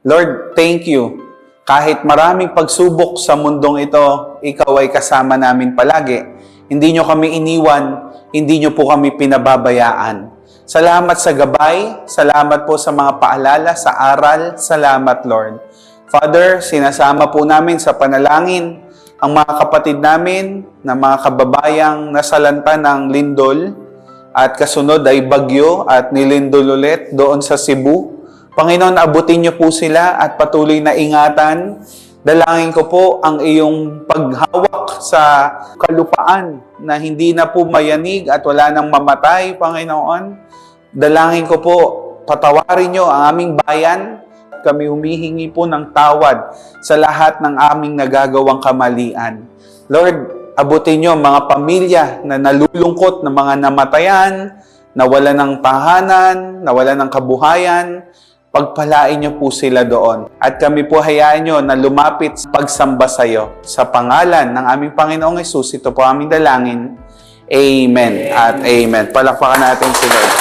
Lord, thank you. Kahit maraming pagsubok sa mundong ito, ikaw ay kasama namin palagi. Hindi nyo kami iniwan, hindi nyo po kami pinababayaan. Salamat sa gabay, salamat po sa mga paalala, sa aral, salamat Lord. Father, sinasama po namin sa panalangin ang mga kapatid namin na mga kababayang nasalanta ng lindol at kasunod ay bagyo at nilindol ulit doon sa Cebu. Panginoon, abutin niyo po sila at patuloy na ingatan. Dalangin ko po ang iyong paghawak sa kalupaan na hindi na po mayanig at wala nang mamatay, Panginoon. Dalangin ko po, patawarin niyo ang aming bayan. Kami humihingi po ng tawad sa lahat ng aming nagagawang kamalian. Lord, abutin niyo mga pamilya na nalulungkot na mga namatayan, nawala ng tahanan, nawala ng kabuhayan, pagpalain niyo po sila doon. At kami po hayaan niyo na lumapit sa pagsamba sa iyo. Sa pangalan ng aming Panginoong Yesus, ito po aming dalangin. Amen at amen. Palakpakan natin si Lord.